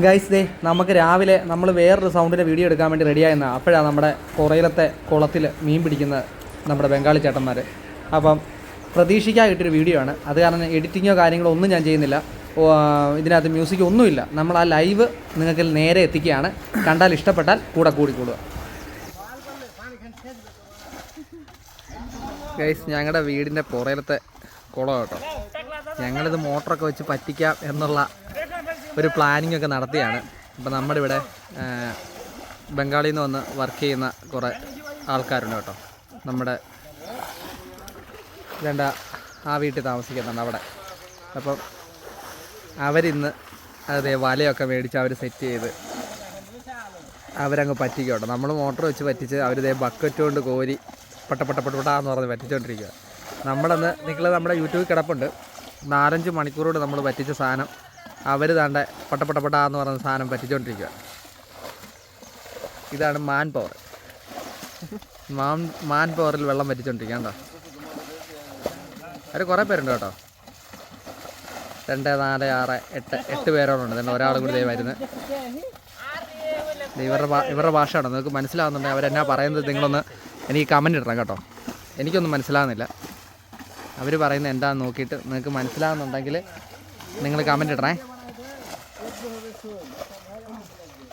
Guys ദേ നമുക്ക് രാവിലെ നമ്മൾ വേറൊരു സൗണ്ടിന്റെ വീഡിയോ എടുക്കാൻ വേണ്ടി റെഡിയായിരുന്ന അപ്പോഴാണ് നമ്മുടെ കുറയിലത്തെ കുളത്തിൽ മീൻ പിടിക്കുന്ന നമ്മുടെ ബംഗാളി ചേട്ടന്മാർ അപ്പം പ്രതീക്ഷിക്കായിട്ടൊരു വീഡിയോ ആണ്. അത് കാരണം എഡിറ്റിങ്ങോ കാര്യങ്ങളോ ഒന്നും ഞാൻ ചെയ്യുന്നില്ല. ഇതിനകത്ത് മ്യൂസിക് ഒന്നുമില്ല നമ്മൾ ആ ലൈവ് നിങ്ങൾക്ക് നേരെ എത്തിക്കുകയാണ്. കണ്ടാൽ ഇഷ്ടപ്പെട്ടാൽ കൂടെ കൂടിക്കൂടുക. ഗൈസ് ഞങ്ങളുടെ വീടിന്റെ പുറയിലത്തെ കുളം കേട്ടോ. ഞങ്ങളിത് മോട്ടറൊക്കെ വെച്ച് പറ്റിക്കാം എന്നുള്ള ഒരു പ്ലാനിംഗ് ഒക്കെ നടത്തിയാണ്. അപ്പോൾ നമ്മുടെ ഇവിടെ ബംഗാളിൽ നിന്ന് വന്ന് വർക്ക് ചെയ്യുന്ന കുറേ ആൾക്കാരുണ്ട് കേട്ടോ. നമ്മുടെ രണ്ട ആ വീട്ടിൽ താമസിക്കുന്നുണ്ട് അവിടെ. അപ്പം അവരിന്ന് അതേ വലയൊക്കെ മേടിച്ച് അവർ സെറ്റ് ചെയ്ത് അവരങ്ങ് പറ്റിക്കും കേട്ടോ. നമ്മൾ മോട്ടർ വെച്ച് പറ്റിച്ച് അവരിതേ ബക്കറ്റ് കൊണ്ട് കോരി പട്ട പട്ട പട്ട പട്ടാന്ന് പറഞ്ഞ് പറ്റിച്ചുകൊണ്ടിരിക്കുക നമ്മളന്ന് നിങ്ങൾ നമ്മുടെ യൂട്യൂബിൽ കിടപ്പുണ്ട്. നാലഞ്ച് മണിക്കൂറോട് നമ്മൾ പറ്റിച്ച സാധനം അവർ താണ്ട പട്ട എന്ന് പറയുന്ന സാധനം പറ്റിച്ചുകൊണ്ടിരിക്കുക ഇതാണ് മാൻ പവർ മാൻ മാൻ പവറിൽ വെള്ളം പറ്റിച്ചുകൊണ്ടിരിക്കുക കേട്ടോ അവർ കുറേ പേരുണ്ട് കേട്ടോ. രണ്ട് നാല് ആറ് എട്ട് എട്ട് പേരോടുണ്ട് തന്നെ ഒരാൾ കൂടി ദേ വരുന്നത് ദേ ഇവരുടെ ഇവരുടെ ഭാഷയാണ് നിങ്ങൾക്ക് മനസ്സിലാവുന്നുണ്ടെങ്കിൽ അവരെന്നാ പറയുന്നത് നിങ്ങളൊന്ന് എനിക്ക് കമന്റ് ഇടണം കേട്ടോ. എനിക്കൊന്നും മനസ്സിലാവുന്നില്ല. അവർ പറയുന്നത് എന്താണെന്ന് നോക്കിയിട്ട് നിങ്ങൾക്ക് മനസ്സിലാവുന്നുണ്ടെങ്കിൽ നിങ്ങൾ കമന്റ് ഇടണേ.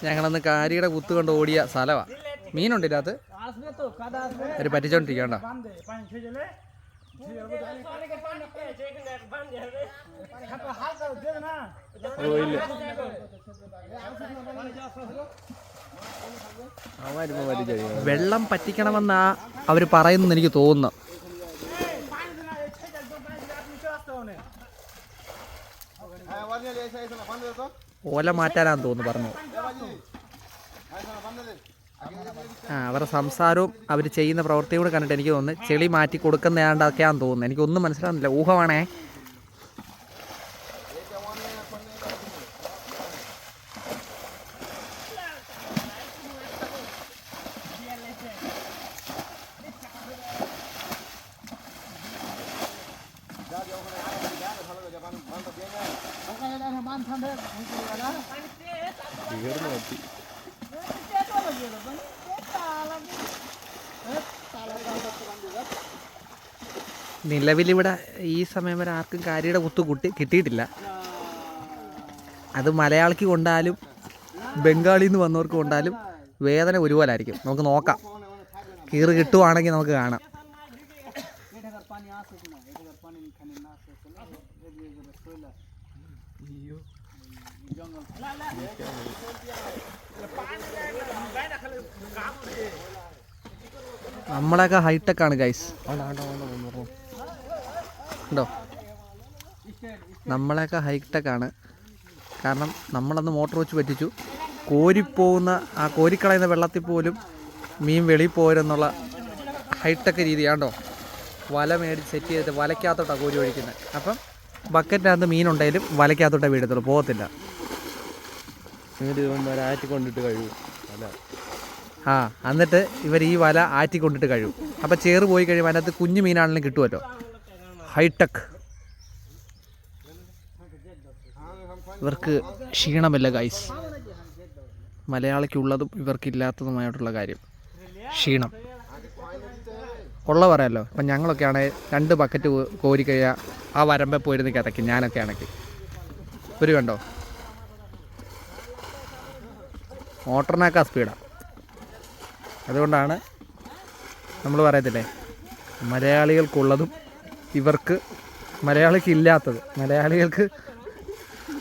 ഞങ്ങളന്ന് കാരിയുടെ കുത്ത് കൊണ്ട് ഓടിയ സ്ഥലമാണ് മീനുണ്ട് ഇതിനകത്ത്. ഒരു പറ്റിച്ചോണ്ടിരിക്കണ്ട വെള്ളം പറ്റിക്കണമെന്നാ അവർ പറയുന്നെന്ന് എനിക്ക് തോന്നുന്നു. ഓല മാറ്റാനാന്ന് തോന്നുന്നു പറഞ്ഞു. ആ അവരുടെ സംസാരവും അവർ ചെയ്യുന്ന പ്രവൃത്തിയും കൂടെ കണ്ടിട്ട് എനിക്ക് തോന്നുന്നു ചെളി മാറ്റി കൊടുക്കുന്നതാണ്ടൊക്കെയാന്ന് തോന്നുന്നു. എനിക്കൊന്നും മനസ്സിലാവുന്നില്ല. ഊഹമാണേ. നിലവിലിവിടെ ഈ സമയം വരെ ആർക്കും കാരിയുടെ കുത്തു കുട്ടി കിട്ടിയിട്ടില്ല. അത് മലയാളിക്ക് കൊണ്ടാലും ബംഗാളിൽ നിന്ന് വന്നവർക്ക് കൊണ്ടാലും വേദന ഒരുപോലെ ആയിരിക്കും നമുക്ക് നോക്കാം. കീറ് കിട്ടുവാണെങ്കിൽ നമുക്ക് കാണാം. നമ്മളൊക്കെ ഹൈടെക് ആണ് ഗൈസ് ഉണ്ടോ? നമ്മളെയൊക്കെ ഹൈടെക്കാണ് കാരണം നമ്മളന്ന് മോട്ടോർ വെച്ച് പറ്റിച്ചു. കോരിപ്പോകുന്ന ആ കോരിക്കളയുന്ന വെള്ളത്തിൽ പോലും മീൻ വെളിയിൽ പോരെന്നുള്ള ഹൈടെക് രീതിയാണ്ടോ വല മേടി സെറ്റ് ചെയ്തിട്ട് വലയ്ക്കകത്തോട്ടാണ് കോരി ഒഴിക്കുന്നത് അപ്പം ബക്കറ്റിനകത്ത് മീനുണ്ടെങ്കിലും വലയ്ക്കകത്തോട്ടേ വീഴത്തുള്ളൂ പോകത്തില്ല. കൊണ്ടിട്ട് കഴിയും. ആ എന്നിട്ട് ഇവർ ഈ വല ആറ്റി കൊണ്ടിട്ട് കഴിയും. അപ്പോൾ ചേറ് പോയി കഴിയുമ്പോൾ അതിനകത്ത് കുഞ്ഞു മീനാണെങ്കിലും കിട്ടുമല്ലോ ഹൈടെക്. ഇവർക്ക് ക്ഷീണമില്ല ഗൈസ് മലയാളിക്കുള്ളതും ഇവർക്കില്ലാത്തതുമായിട്ടുള്ള കാര്യം. ക്ഷീണം. ഉള്ള പറയാമല്ലോ ഇപ്പം ഞങ്ങളൊക്കെ ആണെങ്കിൽ രണ്ട് ബക്കറ്റ് കോരി കഴിയാൽ ആ വരമ്പെ പോയിരുന്ന് കിതയ്ക്കും. ഞാനൊക്കെ ആണെങ്കിൽ ഒരു കണ്ടോ? മോട്ടറിനേക്കാ സ്പീഡാണ് അതുകൊണ്ടാണ് നമ്മൾ പറയത്തില്ലേ മലയാളികൾക്കുള്ളതും ഇവർക്ക് മലയാളിക്ക് ഇല്ലാത്തത് മലയാളികൾക്ക്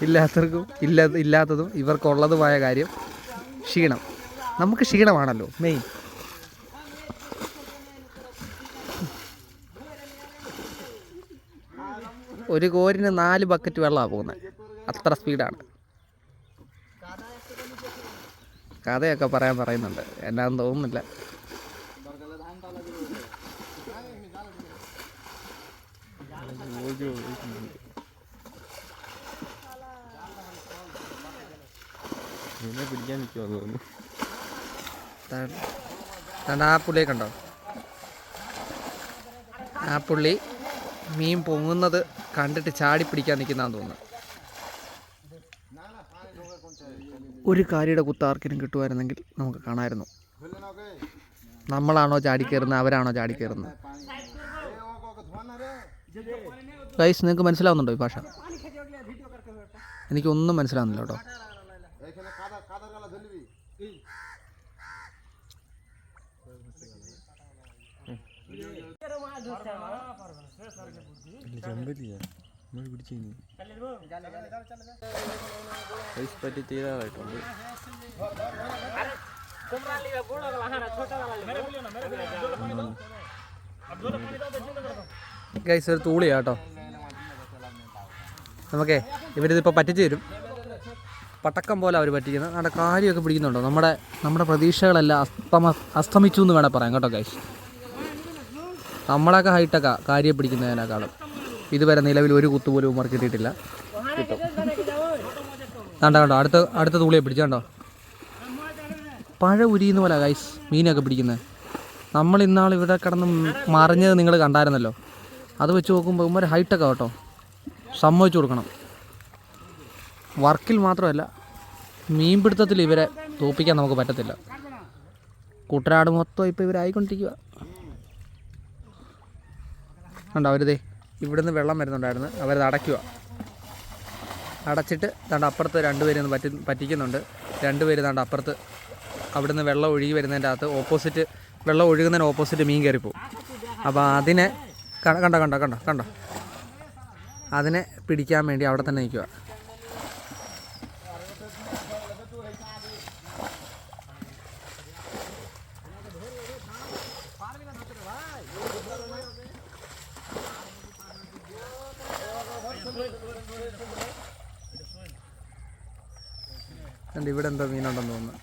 ഇല്ലാത്തവർക്കും ഇല്ല ഇല്ലാത്തതും ഇവർക്കുള്ളതുമായ കാര്യം ക്ഷീണം. നമുക്ക് ക്ഷീണമാണല്ലോ മെയിൻ. ഒരു കോരിന് നാല് ബക്കറ്റ് വെള്ളമാണ് പോകുന്നത് അത്ര സ്പീഡാണ് കഥയൊക്കെ പറയാൻ പറയുന്നുണ്ട്. എന്നാന്ന് തോന്നുന്നില്ല. ഇതിനെ പിടിക്കാൻ നിൽക്കുമെന്ന് തോന്നുന്നു കണ്ട ആ പുള്ളിയെ കണ്ടോ ആ പുള്ളി മീൻ പൊങ്ങുന്നത് കണ്ടിട്ട് ചാടി പിടിക്കാൻ നിൽക്കുന്നതാന്ന് തോന്നുന്നു ഒരു കാരിയുടെ കുത്ത് ആർക്കിനും കിട്ടുമായിരുന്നെങ്കിൽ നമുക്ക് കാണാമായിരുന്നു നമ്മളാണോ ചാടിക്കയറുന്നത് അവരാണോ ചാടിക്കയറുന്നത് ഗൈസ് നിങ്ങൾക്ക് മനസ്സിലാവുന്നുണ്ടോ ഈ ഭാഷ? എനിക്കൊന്നും മനസ്സിലാവുന്നില്ല കേട്ടോ. പറ്റി തീരാറായിട്ടുണ്ട് ഗൈസ് ഒരു തൂളിയാ കേട്ടോ. നമുക്കേ ഇവരിതിപ്പോൾ പറ്റിച്ചു തരും. പട്ടക്കം പോലെ അവർ പറ്റിക്കുന്നത്. നമ്മുടെ കാര്യമൊക്കെ പിടിക്കുന്നുണ്ടോ? നമ്മുടെ നമ്മുടെ പ്രതീക്ഷകളെല്ലാം അസ്തമ അസ്തമിച്ചു എന്ന് വേണേൽ പറയാം. കേട്ടോ കൈ നമ്മളൊക്കെ ഹൈട്ടൊക്കെ കാര്യം പിടിക്കുന്നതിനേക്കാളും. ഇതുവരെ നിലവിൽ ഒരു കുത്തു പോലും ഉമ്മർ കിട്ടിയിട്ടില്ല. കണ്ടോ കണ്ടോ? അടുത്ത അടുത്ത തൂളിയെ പിടിച്ചോ പഴ ഉരിയുന്ന പോലെ ഗൈസ് മീനൊക്കെ പിടിക്കുന്നത് നമ്മൾ ഇന്നാൾ ഇവിടെ കിടന്ന് മറിഞ്ഞത് നിങ്ങൾ കണ്ടായിരുന്നല്ലോ. അത് വെച്ച് നോക്കുമ്പോൾ ഉമ്മർ ഹൈട്ടൊക്കെ കേട്ടോ. സമ്മതിച്ചു കൊടുക്കണം. വർക്കിൽ മാത്രമല്ല മീൻപിടുത്തത്തിൽ ഇവരെ തോപ്പിക്കാൻ നമുക്ക് പറ്റത്തില്ല. കുട്ടനാട് മൊത്തം ഇപ്പോൾ ഇവരായിക്കൊണ്ടിരിക്കുക കണ്ടോ അവരിതേ ഇവിടുന്ന് വെള്ളം വരുന്നുണ്ടായിരുന്നു. അവരത് അടയ്ക്കുക അടച്ചിട്ട് ദാണ്ട് അപ്പുറത്ത് രണ്ടുപേരും ഒന്ന് പറ്റി പറ്റിക്കുന്നുണ്ട്. രണ്ടുപേര് ദാണ്ട് അപ്പുറത്ത് അവിടുന്ന് വെള്ളം ഒഴുകി വരുന്നതിന്റെ അകത്ത് ഓപ്പോസിറ്റ് വെള്ളം ഒഴുകുന്നതിന് ഓപ്പോസിറ്റ് മീൻ കയറിപ്പോവും. അപ്പോൾ അതിനെ കണ്ട കണ്ട കണ്ട കണ്ടോ. അതിനെ പിടിക്കാൻ വേണ്ടി അവിടെ തന്നെ നിൽക്കുക. ഇവിടെ എന്തോ മീനുണ്ടെന്ന് തോന്നുന്നു.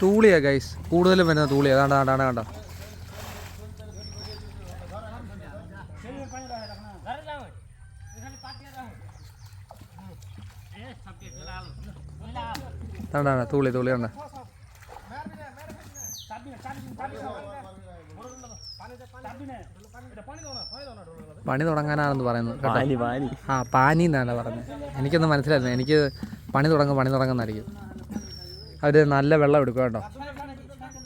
തൂളിയാ ഗൈസ് കൂടുതലും വരുന്ന തൂളിയാ. കണ്ട കണ്ട കണ്ട കണ്ട കണ്ട തൂളി തൂളി കണ്ട പണി തുടങ്ങാനാണെന്ന് പറയുന്നത് ആ പാനി എന്നാണ് പറഞ്ഞത്. എനിക്കൊന്നും മനസ്സിലായിരുന്നു എനിക്ക് പണി തുടങ്ങും പണി തുടങ്ങുന്നതായിരിക്കും. അവർ നല്ല വെള്ളം എടുക്കുക കേട്ടോ.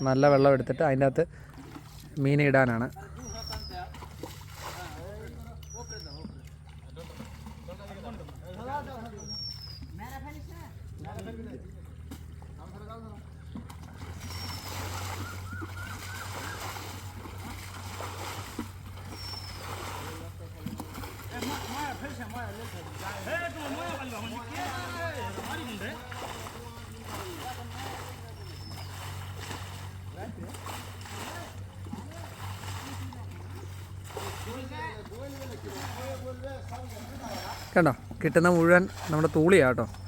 നല്ല വെള്ളം എടുത്തിട്ട് അതിന്റെ അകത്ത് മീൻ ഇടാനാണ്. കിട്ടുന്ന മുഴുവൻ നമ്മുടെ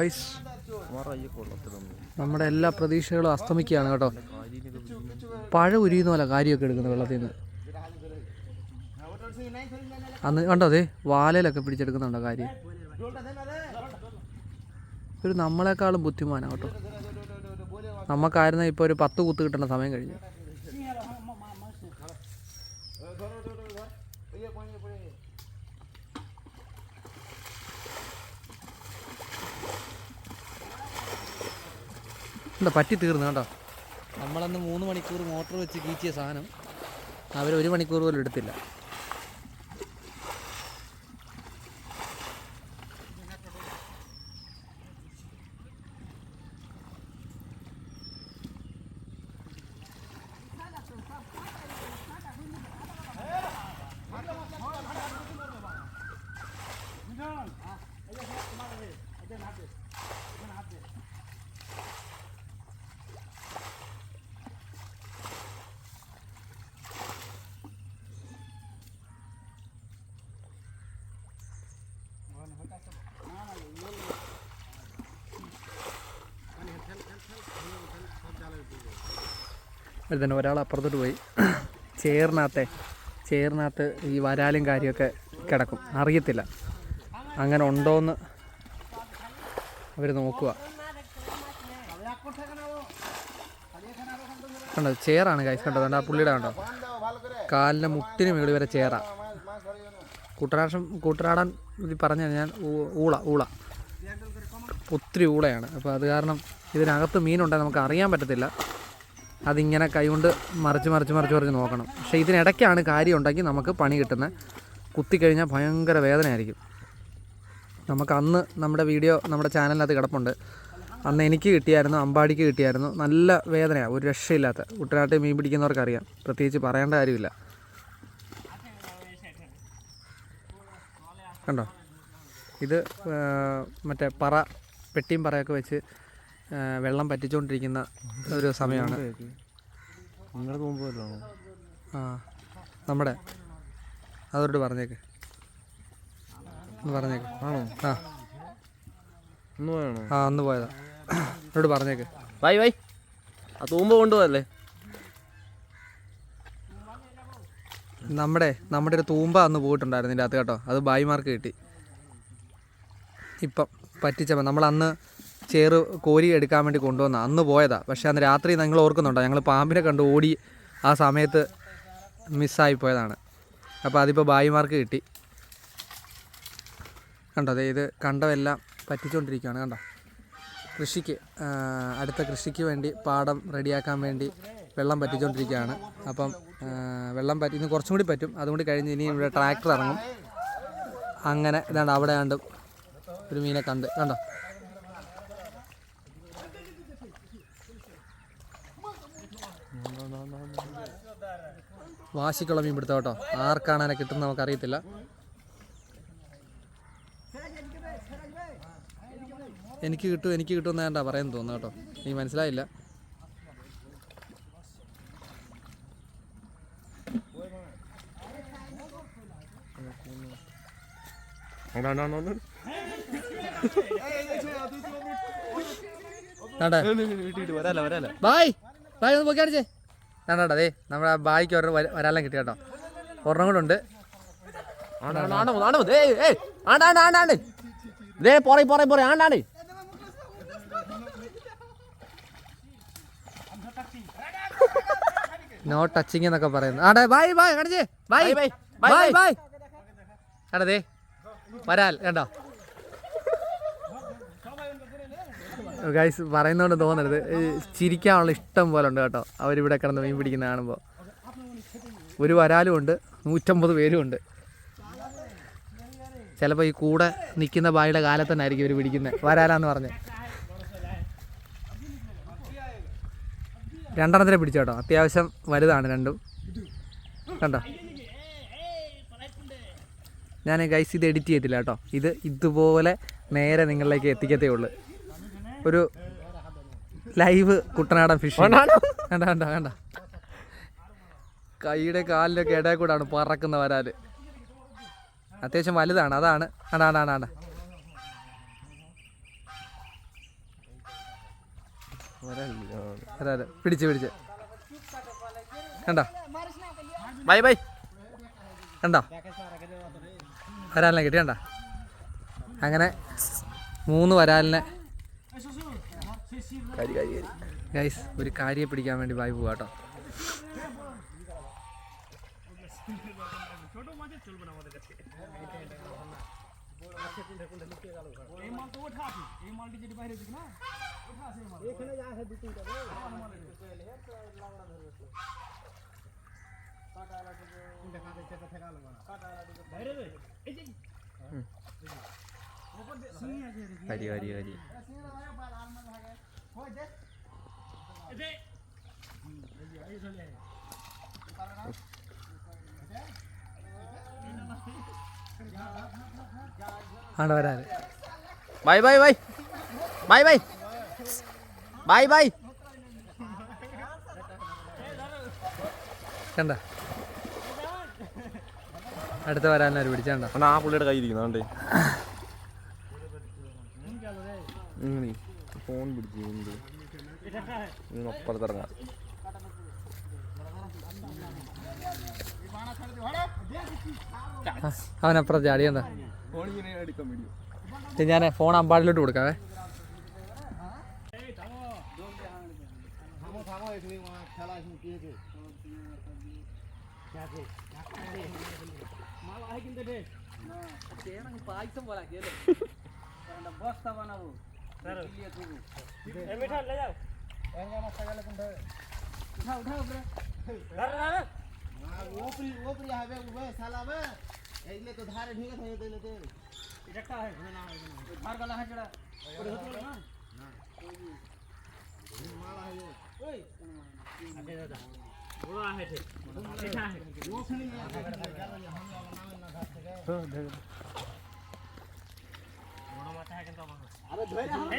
ഗൈസ് നമ്മുടെ എല്ലാ പ്രതീക്ഷകളും അസ്തമിക്കുകയാണ് കേട്ടോ. പഴ ഉരിയുന്ന പോലെ കാര്യമൊക്കെ എടുക്കുന്നത് വെള്ളത്തിൽ നിന്ന് അന്ന് കണ്ടോ അതെ വാലയിലൊക്കെ പിടിച്ചെടുക്കുന്നുണ്ടോ കാര്യം? ഒരു നമ്മളെക്കാളും ബുദ്ധിമാനാണ് കേട്ടോ. നമുക്കായിരുന്ന ഇപ്പോൾ ഒരു പത്ത് കുത്ത് കിട്ടേണ്ട സമയം കഴിഞ്ഞു. എന്താ പറ്റി തീർന്നു കേട്ടോ നമ്മളന്ന് മൂന്ന് മണിക്കൂർ മോട്ടോർ വെച്ച് കീച്ചിയ സാധനം അവർ ഒരു മണിക്കൂർ പോലും എടുത്തില്ല. ഒരു തന്നെ ഒരാൾ അപ്പുറത്തോട്ട് പോയി. ചേറിനകത്തെ ചേറിനകത്ത് ഈ വരാലും കാര്യമൊക്കെ കിടക്കും. അറിയത്തില്ല. അങ്ങനെ ഉണ്ടോയെന്ന് അവർ നോക്കുക കണ്ടോ? ചേറാണ് കൈസ് കണ്ടോ? കണ്ടോ? ആ പുള്ളിയുടെ കണ്ടോ? കാലിന്റെ മുട്ടിന് മുകളിൽ വരെ ചേറാ. കൂട്ടനാശം കൂട്ടനാടാൻ ഇത് പറഞ്ഞു ഞാൻ ഊള ഊള. ഒത്തിരി ഊളയാണ്. അപ്പോൾ അത് കാരണം ഇതിനകത്ത് മീനുണ്ടെന്ന് നമുക്ക് അറിയാൻ പറ്റത്തില്ല. അതിങ്ങനെ കൈകൊണ്ട് മറിച്ച് മറിച്ച് മറിച്ച് മറിച്ച് നോക്കണം. പക്ഷേ ഇതിനിടയ്ക്കാണ് കാര്യം ഉണ്ടെങ്കിൽ നമുക്ക് പണി കിട്ടുന്നത് കുത്തിക്കഴിഞ്ഞാൽ ഭയങ്കര വേദനയായിരിക്കും. നമുക്ക് അന്ന് നമ്മുടെ വീഡിയോ നമ്മുടെ ചാനലിനകത്ത് കിടപ്പുണ്ട്. അന്ന് എനിക്ക് കിട്ടിയായിരുന്നു അമ്പാടിക്ക് കിട്ടിയായിരുന്നു. നല്ല വേദനയാണ് ഒരു രക്ഷയില്ലാത്ത. കുട്ടനാട്ടിൽ മീൻ പിടിക്കുന്നവർക്കറിയാം. പ്രത്യേകിച്ച് പറയേണ്ട കാര്യമില്ല. കണ്ടോ? ഇത് മറ്റേ പറ പെട്ടിയും പറയൊക്കെ വെച്ച് വെള്ളം പറ്റിച്ചുകൊണ്ടിരിക്കുന്ന ഒരു സമയമാണ്. ആ നമ്മുടെ അതോട് പറഞ്ഞേക്ക്. ഒന്ന് പറഞ്ഞേക്ക്. ആണോ? ആ. ആ അന്ന് പോയതാ. എന്നോട് പറഞ്ഞേക്ക്. വൈ വൈ. ആ തൂമ്പ കൊണ്ടുപോയല്ലേ നമ്മുടെ നമ്മുടെ ഒരു തൂമ്പ അന്ന് പോയിട്ടുണ്ടായിരുന്നു ഇതിന്റെ അകത്ത് കേട്ടോ. അത് ബായിമാർക്ക് കിട്ടി. ഇപ്പം പറ്റിച്ചപ്പോൾ നമ്മൾ അന്ന് ചേറ് കോരി എടുക്കാൻ വേണ്ടി കൊണ്ടുവന്ന അന്ന് പോയതാ. പക്ഷേ അന്ന് രാത്രി നിങ്ങൾ ഓർക്കുന്നുണ്ടോ ഞങ്ങൾ പാമ്പിനെ കണ്ട് ഓടി ആ സമയത്ത് മിസ്സായി പോയതാണ്. അപ്പോൾ അതിപ്പോൾ ബായിമാർക്ക് കിട്ടി. കണ്ടോ അതെ ഇത് കണ്ടമെല്ലാം പറ്റിച്ചുകൊണ്ടിരിക്കുകയാണ് കണ്ടോ. കൃഷിക്ക് അടുത്ത കൃഷിക്ക് വേണ്ടി പാടം റെഡിയാക്കാൻ വേണ്ടി വെള്ളം പറ്റിച്ചുകൊണ്ടിരിക്കുകയാണ് അപ്പം വെള്ളം പറ്റി ഇന്ന് കുറച്ചും കൂടി പറ്റും. അതുകൊണ്ട് കഴിഞ്ഞ് ഇനി ഇവിടെ ട്രാക്ടർ ഇറങ്ങും. അങ്ങനെ ഇതാണ്ട് അവിടെ കണ്ട് ഒരു മീനെ കണ്ട് കണ്ടോ. വാശിക്കുള്ള മീൻ പിടുത്തം കേട്ടോ. ആർക്കാണ് അതിനെ കിട്ടുന്നത് നമുക്കറിയത്തില്ല. എനിക്ക് കിട്ടും എനിക്ക് കിട്ടും എന്ന് വേണ്ട പറയാൻ തോന്നുന്നു കേട്ടോ. എനിക്ക് മനസ്സിലായില്ല. ബായ് ബായ് ഒന്ന് പോയി കാണിച്ചേ വേണ്ടാ അതേ നമ്മുടെ ബായിക്ക് ഒരെണ്ണം വര- വരാലെല്ലാം കിട്ടി കേട്ടോ. ഒരെണ്ണം കൂടെ ഉണ്ട്. ആണ്ടാണ്ട് ആണ്ടാണ്ട് ദേ പോറേ പോറേ പോറേ ആണ്ടാണ്ട് നോ ടച്ചിങ് എന്നൊക്കെ പറയുന്നു. ആടെ ബായ് ബായ് കണിച്ചേ ബായ് ബായ് ബായ് എടാ ദേ വരാൽ കണ്ടോ? ഗൈസ് പറയുന്നതുകൊണ്ട് തോന്നരുത്. ചിരിക്കാനുള്ള ഇഷ്ടം പോലെ ഉണ്ട് കേട്ടോ. അവരിവിടെ കിടന്ന് മീൻ പിടിക്കുന്ന കാണുമ്പോൾ ഒരു വരാലും ഉണ്ട് നൂറ്റമ്പത് പേരും ഉണ്ട്. ചിലപ്പോൾ ഈ കൂടെ നിൽക്കുന്ന ബായിയുടെ കാലത്ത് തന്നെ ആയിരിക്കും ഇവർ പിടിക്കുന്നത് വരാലാന്ന് പറഞ്ഞ്. രണ്ടെണ്ണത്തിനെ പിടിച്ചു കേട്ടോ. അത്യാവശ്യം വലുതാണ് രണ്ടും. കണ്ടോ? ഞാൻ ഗൈസ് ഇത് എഡിറ്റ് ചെയ്തില്ല കേട്ടോ. ഇത് ഇതുപോലെ നേരെ നിങ്ങളിലേക്ക് എത്തിക്കത്തേ ഉള്ളൂ. ഒരു ലൈവ് കുട്ടനാടൻ ഫിഷ് വേണ്ട വേണ്ട വേണ്ട. കൈയുടെ കാലിലൊക്കെ ഇടയിൽ കൂടാണ് പറക്കുന്ന വരാൽ. അത്യാവശ്യം വലുതാണ് അതാണ്. അതാണ് വരാൽ പിടിച്ച് പിടിച്ച്. കണ്ടോ? Bye bye. കണ്ടോ? വരാലിനെ കിട്ടി കണ്ട? അങ്ങനെ മൂന്ന് വരാലിനെ ഗൈസ് ഒരു കാരിയെ പിടിക്കാൻ വേണ്ടി ബായി പോവാ കേട്ടോ ഹരി ഹരി ആണ്ട് വരാൻ bye bye bye. Bye bye. Bye bye. കണ്ട. അടുത്ത് വരാനൊരു പിടിച്ചാണ്ട. ആ പുള്ളിയുടെ കൈ അതുകൊണ്ട് ഫോൺ പിടിച്ചു അപ്പുറത്തിറങ്ങാം അവനപ്പുറം ചാടിയണ്ട ഫോണിങ്ങനെ എടുക്കാൻ വീഡിയോ ഞാൻ ഫോൺ അമ്പാടിലോട്ട് കൊടുക്കാവേ उठा उठा ओपरी ओपरी हवे उबे साला बे एकले तो धार ढींगत है देले ते इडक्का है घुमना है धार गला है जड़ा और होत ना ना माला है ओए अबे दादा बोला है थे बैठा है ओखनी में हम ना घाट से हाँ देख बड़ा माथा है किंतु अरे धोई रहा है।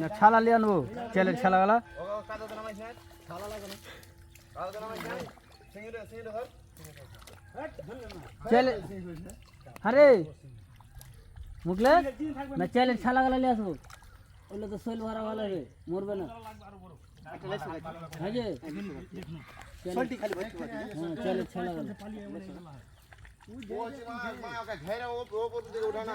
না ছালা নিয়ে আনবো চেলের ছালাওয়ালা চেলে আরে মুখলে না চেলের ছালাওয়ালা নিয়ে আসবো ওগুলো তো শৈল ভরা ভালো রে মরবে না হ্যাঁ যে চেলের ছালাওয়ালা घेरा वो वो पर उठाना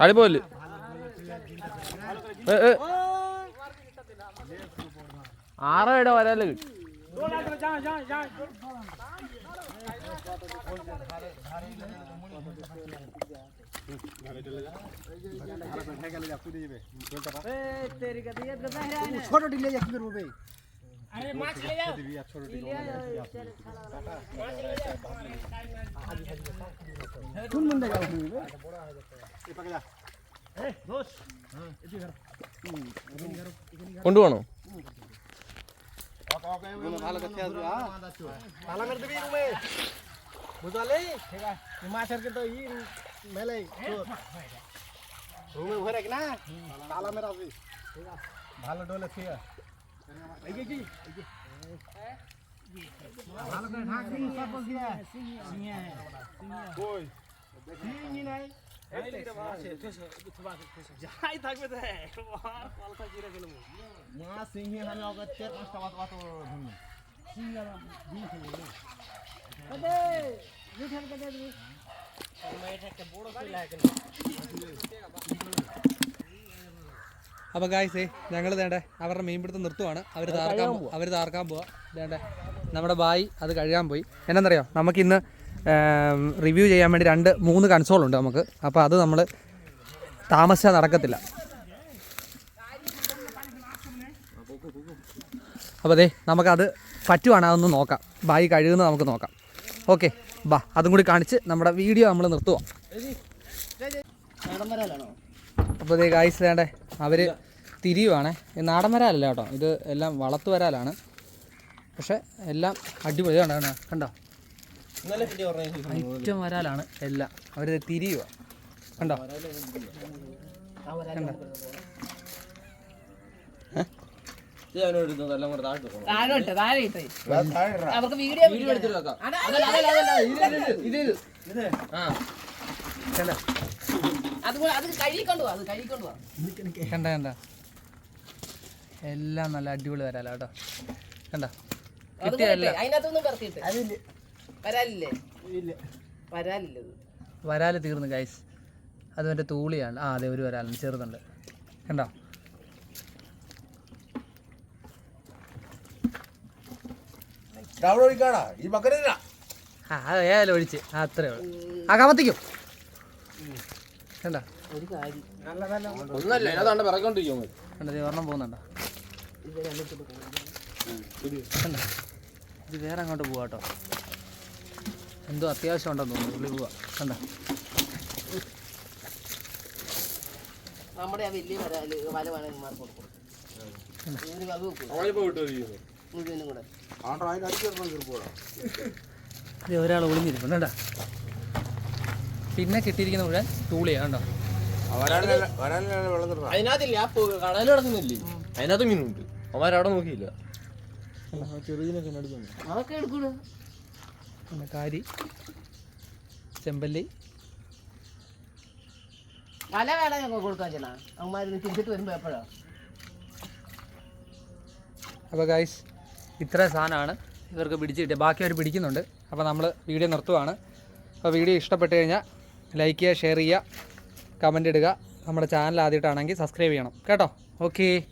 അടിപോലെ ആറോ ഇട വരാല്ലേ കിട്ടും ছোট ডিলে যাচ্ছি আরে মাছ নিয়ে যাও কোন মুন্ডে যাও তুমি এ পাকে কোনটু আনো ভালো ডোলে ঠিক ভালো করে ঢাক দিন সব বলছি সিংহে কই সিংহি নাই যাই থাকবে মা সিংহে আমি অগত্যে পাঁচটা বাত বাত ধরুন সিংহে দিন খেলে কদে জুঠাল কদে তুমি এটা একটা বড় ছেলে আছে അപ്പോൾ ഗായ്സേ ഞങ്ങൾ വേണ്ടേ അവരുടെ മീൻപിടുത്തം നിർത്തുവാണ്. അവർ താർക്കാൻ അവർ താർക്കാൻ പോവാ. വേണ്ടേ നമ്മുടെ ബായി അത് കഴുകാൻ പോയി. എന്നാന്നറിയോ നമുക്കിന്ന് റിവ്യൂ ചെയ്യാൻ വേണ്ടി രണ്ട് മൂന്ന് കൺസോളുണ്ട് നമുക്ക്. അപ്പോൾ അത് നമ്മൾ താമസിച്ചാൽ നടക്കത്തില്ല. അപ്പോൾ അതെ നമുക്കത് പറ്റുവാണ് അതൊന്ന് നോക്കാം. ബായി കഴുകുന്നത് നമുക്ക് നോക്കാം. ഓക്കെ ബാ അതും കൂടി കാണിച്ച് നമ്മുടെ വീഡിയോ നമ്മൾ നിർത്തുവാം. നാടൻ വരാലാണോ അപ്പോൾ ഇത് ഗായ്സ് വേണ്ടേ അവർ തിരിയുവാണേ. ഈ നാടൻ വരാലല്ല കേട്ടോ. ഇത് എല്ലാം വളർത്തു വരാലാണ്. പക്ഷേ എല്ലാം അടിപൊളി കണ്ടോ? കണ്ടോ? ഐറ്റം വരാലാണ് എല്ലാം. അവർ തിരിയുക കണ്ടോ? കണ്ടോ? അവർക്ക് വീഡിയോ വീഡിയോ എടുത്തിട്ട് വെക്കാം. കണ്ട കണ്ട എല്ലാം നല്ല അടിപൊളി വരാലോ കേട്ടോ. കണ്ടോ. വരാൽ തീർന്നു ഗൈസ് അത് മറ്റേ തൂളിയാണ്. ആ അതെ ഒരു വരാലുണ്ട് ചെറുതുണ്ട്. കണ്ടോ? ആ അത് ഏതായാലും ഒഴിച്ച്. ആ അത്രേ ഉള്ളൂ. ആ കമത്തിക്കും. കണ്ടോ? ഒന്നല്ല ഇതിനകത്താണ്ട് പിറക്കൊണ്ടിരിക്കും കണ്ടോ ദേ ഒരെണ്ണം പോകുന്നുണ്ടോ? കണ്ടോ? ഇത് വേറെ അങ്ങോട്ട് പോവാ കേട്ടോ. എന്തോ അത്യാവശ്യം ഉണ്ടെന്ന് തോന്നുന്നു പുള്ളി പോവാ. കണ്ടോ? നമ്മുടെ ആ വലിയ വല വേണമെങ്കിൽ കൊടുക്കും ഒരാൾ ഒളിഞ്ഞിരിപ്പുണ്ട് കേട്ടോ പിന്നെ കിട്ടിയിരിക്കുന്ന മുഴുവൻ തൂളിയാണ് കണ്ടോ അതിനകത്തില്ല ആ കടയിൽ കിടക്കുന്നില്ലേ? അതിനകത്ത് മീനുണ്ട്. അവന്മാരവിടെ നോക്കിയില്ല. ചെറുതിനൊക്കെ എടുക്കുന്നു അതൊക്കെ എടുക്കൂല. പിന്നെ കാരി ചെമ്പല്ലി. കൊടുക്കാൻ ചെന്നാ. അവന്മാര് തിരിച്ചിട്ട് വരുമ്പോ എപ്പോഴാ? അപ്പോൾ ഗൈസ് ഇത്ര സാധനമാണ്. ഇവർക്ക് പിടിച്ച് കിട്ടിയത് ബാക്കി അവർ പിടിക്കുന്നുണ്ട്. അപ്പോൾ നമ്മൾ വീഡിയോ നിർത്തുവാണ്. അപ്പോൾ വീഡിയോ ഇഷ്ടപ്പെട്ട് കഴിഞ്ഞാൽ ലൈക്ക് ചെയ്യുക ഷെയർ ചെയ്യുക കമന്റ് ഇടുക. നമ്മുടെ ചാനൽ ആദ്യമായിട്ടാണെങ്കിൽ സബ്സ്ക്രൈബ് ചെയ്യണം. കേട്ടോ? ഓക്കേ